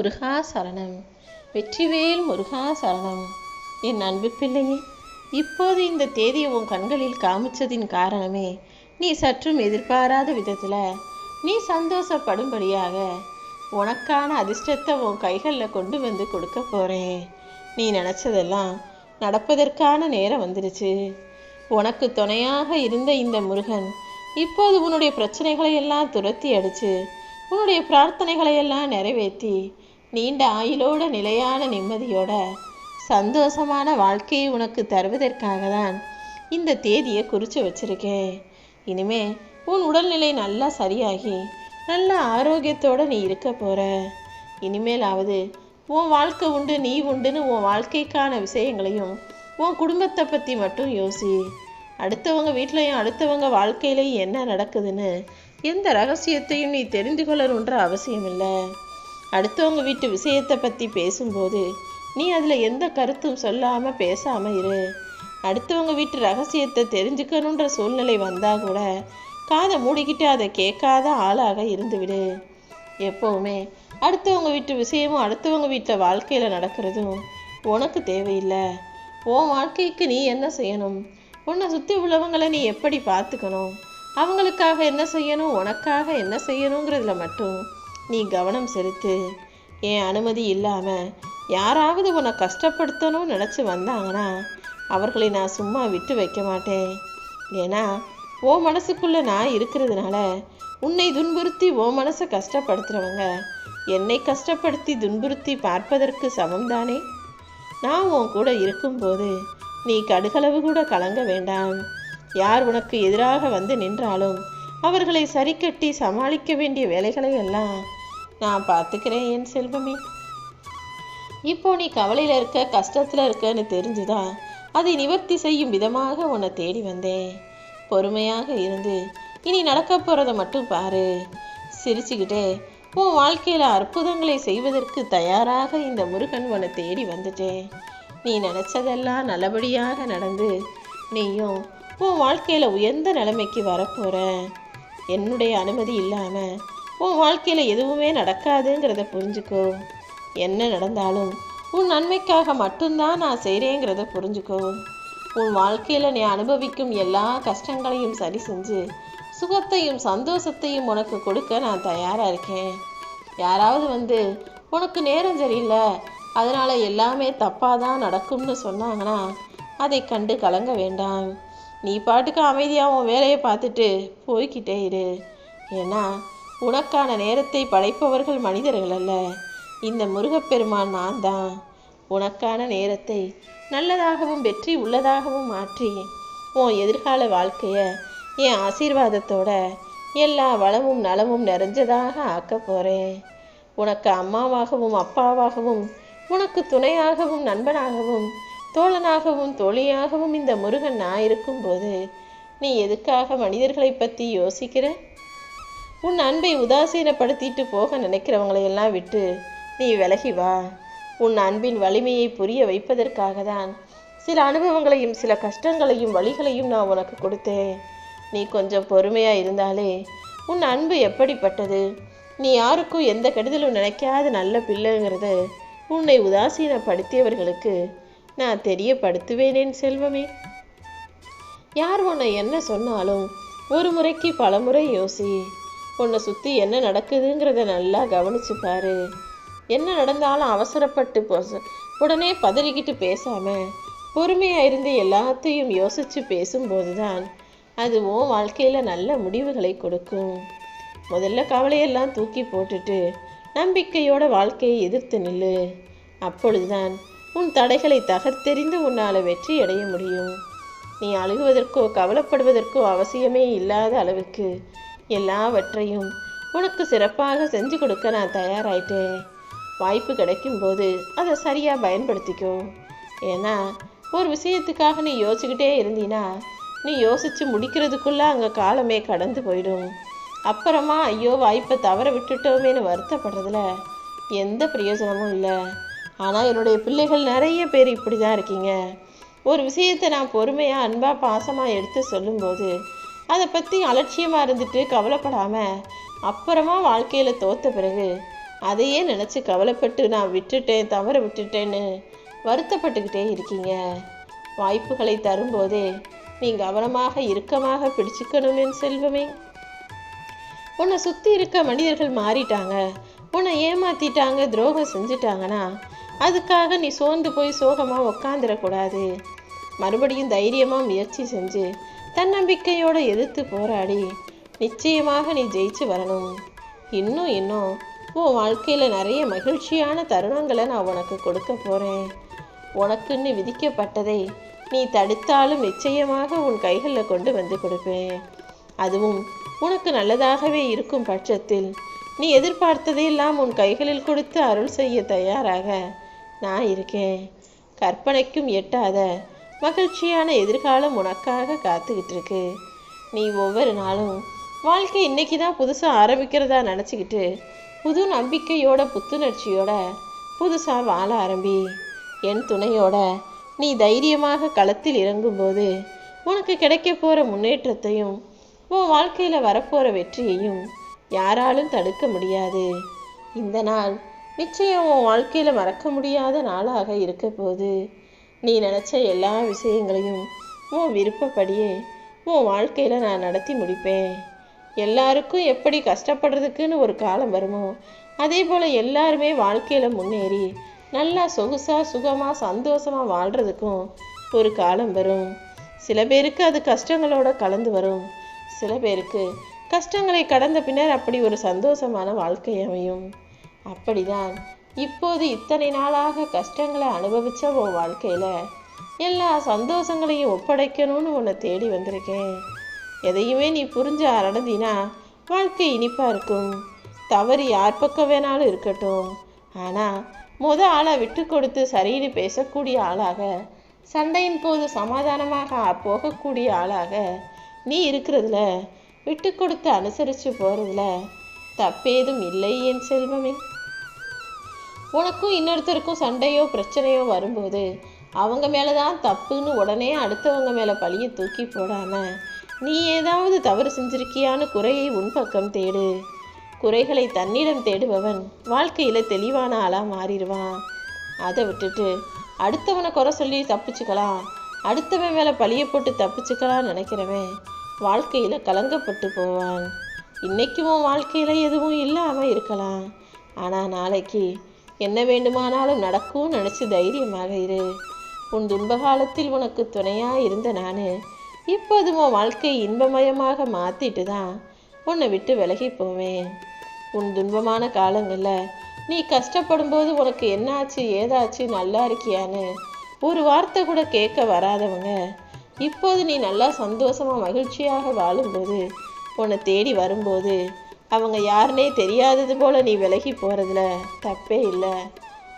முருகா சரணம். வெற்றிவேல் முருகா சரணம். என் அன்பு பிள்ளையே இப்போது இந்த தேதியை உன் கண்களில் காமிச்சதின் காரணமே நீ சற்றும் எதிர்பாராத விதத்தில் நீ சந்தோஷப்படும்படியாக உனக்கான அதிர்ஷ்டத்தை உன் கைகளில் கொண்டு வந்து கொடுக்க போகிறேன் நீ நினச்சதெல்லாம் நடப்பதற்கான நேரம் வந்துடுச்சு உனக்கு துணையாக இருந்த இந்த முருகன் இப்போது உன்னுடைய பிரச்சனைகளை எல்லாம் துரத்தி அடிச்சு உன்னுடைய பிரார்த்தனைகளை எல்லாம் நிறைவேற்றி நீண்ட ஆயுளோட நிலையான நிம்மதியோட சந்தோஷமான வாழ்க்கையை உனக்கு தருவதற்காக தான் இந்த தேதியை குறித்து வச்சிருக்கேன். இனிமே உன் உடல்நிலை நல்லா சரியாகி நல்ல ஆரோக்கியத்தோட நீ இருக்க போற. இனிமேலாவது உன் வாழ்க்கை உண்டு நீ உண்டுன்னு உன் வாழ்க்கைக்கான விஷயங்களையும் உன் குடும்பத்தை பற்றி மட்டும் யோசி. அடுத்தவங்க வீட்லையும் அடுத்தவங்க வாழ்க்கையிலையும் என்ன நடக்குதுன்னு எந்த ரகசியத்தையும் நீ தெரிந்து கொள்ளணுன்ற அவசியம் இல்லை அடுத்தவங்க வீட்டு விஷயத்தை பற்றி பேசும்போது நீ அதில் எந்த கருத்தும் சொல்லாமல் பேசாமல் இரு. அடுத்தவங்க வீட்டு ரகசியத்தை தெரிஞ்சுக்கணுன்ற சூழ்நிலை வந்தால் கூட காதை மூடிக்கிட்டு அதை கேட்காத ஆளாக இருந்துவிடு எப்போவுமே அடுத்தவங்க வீட்டு விஷயமும் அடுத்தவங்க வீட்டில் வாழ்க்கையில் நடக்கிறதும் உனக்கு தேவையில்லை. உன் வாழ்க்கைக்கு நீ என்ன செய்யணும்? உன்னை சுற்றி உள்ளவங்களை நீ எப்படி பார்த்துக்கணும்? அவங்களுக்காக என்ன செய்யணும்? உனக்காக என்ன செய்யணுங்கிறதுல மட்டும் நீ கவனம் செலுத்து. என் அனுமதி இல்லாமல் யாராவது உன்னை கஷ்டப்படுத்தணும்னு நினச்சி வந்தாங்கன்னா அவர்களை நான் சும்மா விட்டு வைக்க மாட்டேன். ஏன்னா ஓ மனசுக்குள்ளே நான் இருக்கிறதுனால உன்னை துன்புறுத்தி ஓ மனசை கஷ்டப்படுத்துகிறவங்க என்னை கஷ்டப்படுத்தி துன்புறுத்தி பார்ப்பதற்கு சமம்தானே? நான் உன் கூட இருக்கும்போது நீ கடுகளவு கூட கலங்க வேண்டாம். யார் உனக்கு எதிராக வந்து நின்றாலும் அவர்களை சரி கட்டி சமாளிக்க வேண்டிய வேலைகளை எல்லாம் நான் பார்த்துக்கிறேன் என் செல்வமே. இப்போ நீ கவலையில் இருக்க கஷ்டத்தில் இருக்கன்னு தெரிஞ்சுதான் அதை நிவர்த்தி செய்யும் விதமாக உன்னை தேடி வந்தேன். பொறுமையாக இருந்து இனி நடக்க போகிறத மட்டும் பாரு. சிரிச்சுக்கிட்டே உன் வாழ்க்கையில் அற்புதங்களை செய்வதற்கு தயாராக இந்த முருகன் உன்னை தேடி வந்துட்டேன். நீ நினச்சதெல்லாம் நல்லபடியாக நடந்து நீயும் உன் வாழ்க்கையில் உயர்ந்த நிலைமைக்கு வரப்போகிற என்னுடைய அனுமதி இல்லாமல் உன் வாழ்க்கையில் எதுவுமே நடக்காதுங்கிறத புரிஞ்சுக்கோ. என்ன நடந்தாலும் உன் நன்மைக்காக மட்டும்தான் நான் செய்கிறேங்கிறத புரிஞ்சுக்கோ. உன் வாழ்க்கையில் நீ அனுபவிக்கும் எல்லா கஷ்டங்களையும் சரி செஞ்சு சுகத்தையும் சந்தோஷத்தையும் உனக்கு கொடுக்க நான் தயாராக இருக்கேன். யாராவது வந்து உனக்கு நேரம் சரியில்லை அதனால் எல்லாமே தப்பாக தான் நடக்கும்னு சொன்னாங்கன்னா அதை கண்டு கலங்க வேண்டாம். நீ பாட்டுக்கு அமைதியாக உன் வேலையை பார்த்துட்டு போய்கிட்டே இரு. ஏன்னா உனக்கான நேரத்தை படைப்பவர்கள் மனிதர்கள் அல்ல. இந்த முருகப்பெருமான் நான் தான். உனக்கான நேரத்தை நல்லதாகவும் வெற்றி உள்ளதாகவும் மாற்றி உன் எதிர்கால வாழ்க்கையை என் ஆசீர்வாதத்தோட எல்லா வளமும் நலமும் நிறைஞ்சதாக ஆக்க போகிறேன் உனக்கு அம்மாவாகவும் அப்பாவாகவும் உனக்கு துணையாகவும் நண்பனாகவும் தோழனாகவும் தோழியாகவும் இந்த முருகன் நான் இருக்கும்போது நீ எதுக்காக மனிதர்களை பற்றி யோசிக்கிற? உன் அன்பை உதாசீனப்படுத்திட்டு போக நினைக்கிறவங்களையெல்லாம் விட்டு நீ விலகி வா. உன் அன்பின் வலிமையை புரிய வைப்பதற்காக தான் சில அனுபவங்களையும் சில கஷ்டங்களையும் வழிகளையும் நான் உனக்கு கொடுத்தேன். நீ கொஞ்சம் பொறுமையாக இருந்தாலே உன் அன்பு எப்படிப்பட்டது? நீ யாருக்கும் எந்த கெடுதலும் நினைக்காத நல்ல பிள்ளைங்கிறத உன்னை உதாசீனப்படுத்தியவர்களுக்கு நான் தெரியப்படுத்துவேனேன் செல்வமே. யார் உன்னை என்ன சொன்னாலும் ஒரு முறைக்கு பல முறை யோசி. உன்னை சுற்றி என்ன நடக்குதுங்கிறத நல்லா கவனிச்சு பாரு. என்ன நடந்தாலும் அவசரப்பட்டு போச உடனே பதறிக்கிட்டு பேசாம பொறுமையாக இருந்து எல்லாத்தையும் யோசிச்சு பேசும்போது தான் அது உன் வாழ்க்கையில் நல்ல முடிவுகளை கொடுக்கும். முதல்ல கவலையெல்லாம் தூக்கி போட்டுட்டு நம்பிக்கையோட வாழ்க்கையை எதிர்த்து நில்லு. அப்பொழுதுதான் உன் தடைகளை தகர்த்தெறிந்து உன்னால் வெற்றி அடைய முடியும். நீ அழுகுவதற்கோ கவலைப்படுவதற்கோ அவசியமே இல்லாத அளவுக்கு எல்லாவற்றையும் உனக்கு சிறப்பாக செஞ்சு கொடுக்க நான் தயாராயிட்டேன் வாய்ப்பு கிடைக்கும்போது அதை சரியாக பயன்படுத்திக்கோ. ஏன்னா ஒரு விஷயத்துக்காக நீ யோசிச்சுக்கிட்டே இருந்தீன்னா நீ யோசித்து முடிக்கிறதுக்குள்ளே அங்கே காலமே கடந்து போயிடும். அப்புறமா ஐயோ வாய்ப்பை தவற விட்டுட்டோமேன்னு வருத்தப்படுறதுல எந்த பிரயோஜனமும் இல்லை. ஆனால் என்னுடைய பிள்ளைகள் நிறைய பேர் இப்படி தான் இருக்கீங்க. ஒரு விஷயத்தை நான் பொறுமையாக அன்பாக பாசமாக எடுத்து சொல்லும்போது அதை பற்றி அலட்சியமாக இருந்துட்டு கவலைப்படாமல் அப்புறமா வாழ்க்கையில் தோத்த பிறகு அதையே நினச்சி கவலைப்பட்டு நான் விட்டுட்டேன் தவற விட்டுட்டேன்னு வருத்தப்பட்டுக்கிட்டே இருக்கீங்க. வாய்ப்புகளை தரும்போதே நீ கவனமாக இறுக்கமாக பிடிச்சிக்கணும் என் செல்வமே. உன்னை சுற்றி இருக்க மனிதர்கள் மாறிட்டாங்க. உன்னை ஏமாத்திட்டாங்க துரோகம் செஞ்சுட்டாங்கன்னா அதுக்காக நீ சோர்ந்து போய் சோகமாக உக்காந்துடக்கூடாது மறுபடியும் தைரியமாக முயற்சி செஞ்சு தன்னம்பிக்கையோடு எதிர்த்து போராடி நிச்சயமாக நீ ஜெயிச்சு வரணும். இன்னும் இன்னும். உன் வாழ்க்கையில் நிறைய மகிழ்ச்சியான தருணங்களை நான் உனக்கு கொடுக்க போகிறேன் உனக்குன்னு விதிக்கப்பட்டதை நீ தடுத்தாலும் நிச்சயமாக உன் கைகளில் கொண்டு வந்து கொடுப்பேன். அதுவும் உனக்கு நல்லதாகவே இருக்கும் பட்சத்தில். நீ எதிர்பார்த்ததையெல்லாம் உன் கைகளில் கொடுத்து அருள் செய்ய தயாராக நான் இருக்கேன். கற்பனைக்கும் எட்டாத மகிழ்ச்சியான எதிர்காலம் உனக்காக காத்துக்கிட்டு இருக்கு நீ ஒவ்வொரு நாளும் வாழ்க்கை இன்னைக்கு தான் புதுசாக ஆரம்பிக்கிறதா நினச்சிக்கிட்டு புது நம்பிக்கையோட புத்துணர்ச்சியோட புதுசாக வாழ ஆரம்பி. என் துணையோட நீ தைரியமாக களத்தில் இறங்கும்போது உனக்கு கிடைக்க போகிற முன்னேற்றத்தையும் உன் வாழ்க்கையில் வரப்போகிற வெற்றியையும் யாராலும் தடுக்க முடியாது. இந்த நாள் நிச்சயம் உன் வாழ்க்கையில் மறக்க முடியாத நாளாக இருக்க போகுது. நீ நினச்ச எல்லா விஷயங்களையும் உன் விருப்பப்படியே உன் வாழ்க்கையில் நான் நடத்தி முடிப்பேன். எல்லாருக்கும் எப்படி கஷ்டப்படுறதுக்குன்னு ஒரு காலம் வருமோ அதே போல் எல்லாருமே வாழ்க்கையில் முன்னேறி நல்லா சொகுசாக சுகமாக சந்தோஷமாக வாழ்கிறதுக்கும் ஒரு காலம் வரும். சில பேருக்கு அது கஷ்டங்களோட கலந்து வரும். சில பேருக்கு கஷ்டங்களை கடந்த பின்னர் அப்படி ஒரு சந்தோஷமான வாழ்க்கை அமையும். அப்படிதான் இப்போது இத்தனை நாளாக கஷ்டங்களை அனுபவிச்ச உன் வாழ்க்கையில் எல்லா சந்தோஷங்களையும் ஒப்படைக்கணும்னு உன்னை தேடி வந்திருக்கேன். எதையுமே நீ புரிஞ்சு நடந்தினா வாழ்க்கை இனிப்பாக இருக்கும். தவறு யார் பக்கம் வேணாலும் இருக்கட்டும். ஆனால் முத ஆளை விட்டு கொடுத்து சரின்னு பேசக்கூடிய ஆளாக சண்டையின் போது சமாதானமாக போகக்கூடிய ஆளாக நீ இருக்கிறதுல விட்டு கொடுத்து அனுசரித்து போகிறதுல தப்பேதும் இல்லை என் செல்வமே. உனக்கும் இன்னொருத்தருக்கும் சண்டையோ பிரச்சனையோ வரும்போது அவங்க மேலே தான் தப்புன்னு உடனே அடுத்தவங்க மேலே பழியை தூக்கி போடாமல் நீ ஏதாவது தவறு செஞ்சிருக்கியான்னு குறையை உன் பக்கம் தேடு. குறைகளை தன்னிடம் தேடுபவன் வாழ்க்கையில் தெளிவான ஆளாக மாறிடுவான். அதை விட்டுட்டு அடுத்தவனை குறை சொல்லி தப்பிச்சுக்கலாம். அடுத்தவன் மேலே பழிய போட்டு தப்பிச்சுக்கலாம் நினைக்கிறவன் வாழ்க்கையில் கலங்கப்பட்டு போவான். இன்னைக்கும் வாழ்க்கையில் எதுவும் இல்லாமல் இருக்கலாம். ஆனால் நாளைக்கு என்ன வேண்டுமானாலும் நடக்கும்னு நினச்சி தைரியமாக இரு. உன் துன்பகாலத்தில் உனக்கு துணையாக இருந்த நான் இப்போது உன் வாழ்க்கை இன்பமயமாக மாற்றிட்டு தான் உன்னை விட்டு விலகி போவேன். உன் துன்பமான காலங்களில் நீ கஷ்டப்படும் போது உனக்கு என்னாச்சு ஏதாச்சு நல்லா இருக்கியான்னு ஒரு வார்த்தை கூட கேட்க வராதவங்க இப்போது நீ நல்லா சந்தோஷமாக மகிழ்ச்சியாக வாழும்போது உன்னை தேடி வரும்போது அவங்க யாருனே தெரியாதது போல நீ விலகி போகிறதுல தப்பே இல்லை.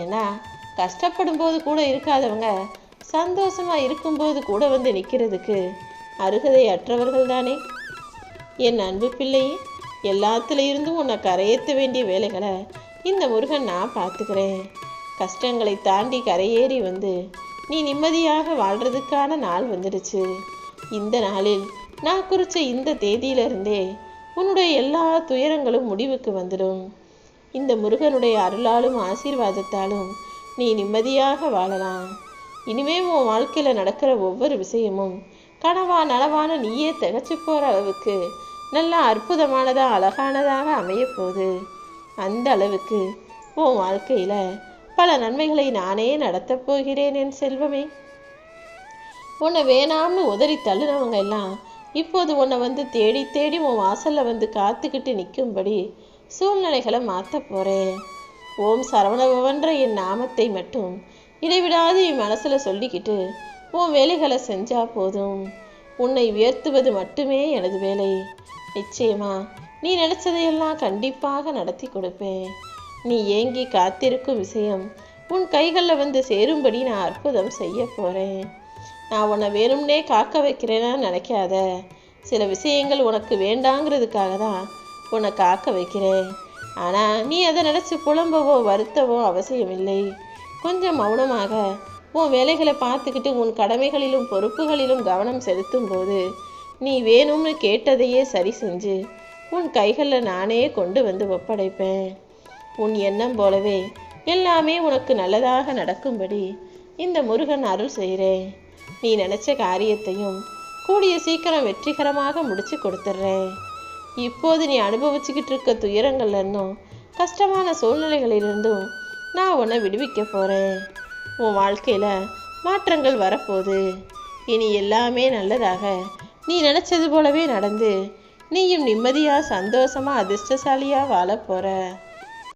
ஏன்னா கஷ்டப்படும் போது கூட இருக்காதவங்க சந்தோஷமாக இருக்கும்போது கூட வந்து நிற்கிறதுக்கு அருகதை அற்றவர்கள் தானே. என் அன்பு பிள்ளையே எல்லாத்துல இருந்தும் உன்னை கரையேற்ற வேண்டிய வேலைகளை இந்த முருகன் நான் பார்த்துக்கிறேன். கஷ்டங்களை தாண்டி கரையேறி வந்து நீ நிம்மதியாக வாழ்றதுக்கான நாள் வந்துடுச்சு. இந்த நாளில் நான் குறித்த இந்த தேதியிலிருந்தே உன்னுடைய எல்லா துயரங்களும் முடிவுக்கு வந்துடும். இந்த முருகனுடைய அருளாலும் ஆசீர்வாதத்தாலும் நீ நிம்மதியாக வாழலாம். இனிமே உன் வாழ்க்கையில் நடக்கிற ஒவ்வொரு விஷயமும் கனவா நனவான நீயே திகச்சு போகிற அளவுக்கு நல்ல அற்புதமானதாக அழகானதாக அமையப் போகுது அந்த அளவுக்கு உன் வாழ்க்கையில் பல நன்மைகளை நானே நடத்தப் போகிறேன் என் செல்வமே. உன்னை வேணாம்னு உதறி தள்ளுனவங்க எல்லாம் இப்போது உன்னை வந்து தேடி தேடி உன் வாசலில் வந்து காத்துக்கிட்டு நிற்கும்படி சூழ்நிலைகளை மாற்ற போகிறேன் ஓம் சரவணபவன்ற என் நாமத்தை மட்டும் இடைவிடாது என் மனசில் சொல்லிக்கிட்டு உன் வேலைகளை செஞ்சா போதும். உன்னை உயர்த்துவது மட்டுமே எனது வேலை. நிச்சயமா நீ நினைச்சதையெல்லாம் கண்டிப்பாக நடத்தி கொடுப்பேன். நீ ஏங்கி காத்திருக்கும் விஷயம் உன் கைகளில் வந்து சேரும்படி நான் அற்புதம் செய்ய போகிறேன் நான் உன்னை வேணும்னே காக்க வைக்கிறேன்னா நினைக்காத. சில விஷயங்கள் உனக்கு வேண்டாங்கிறதுக்காக தான் உன்னை காக்க வைக்கிறேன். ஆனால் நீ அதை நினச்சி புலம்பவோ வருத்தவோ அவசியமில்லை. கொஞ்சம் மௌனமாக உன் வேலைகளை பார்த்துக்கிட்டு உன் கடமைகளிலும் பொறுப்புகளிலும் கவனம் செலுத்தும் போது நீ வேணும்னு கேட்டதையே சரி செஞ்சு உன் கைகளில் நானே கொண்டு வந்து ஒப்படைப்பேன். உன் எண்ணம் போலவே எல்லாமே உனக்கு நல்லதாக நடக்கும்படி இந்த முருகன் அருள் செய்கிறேன். நீ நினச்ச காரியத்தையும் கூடிய சீக்கிரம் வெற்றிகரமாக முடிச்சு கொடுத்துட்றேன் இப்போது நீ அனுபவிச்சுக்கிட்டு இருக்க துயரங்கள்லேருந்தும் கஷ்டமான சூழ்நிலைகளிலிருந்தும் நான் உன்னை விடுவிக்க போகிறேன் உன் வாழ்க்கையில் மாற்றங்கள் வரப்போகுது. இனி எல்லாமே நல்லதாக நீ நினச்சது போலவே நடந்து நீயும் நிம்மதியாக சந்தோஷமாக அதிர்ஷ்டசாலியாக வாழப் போகிற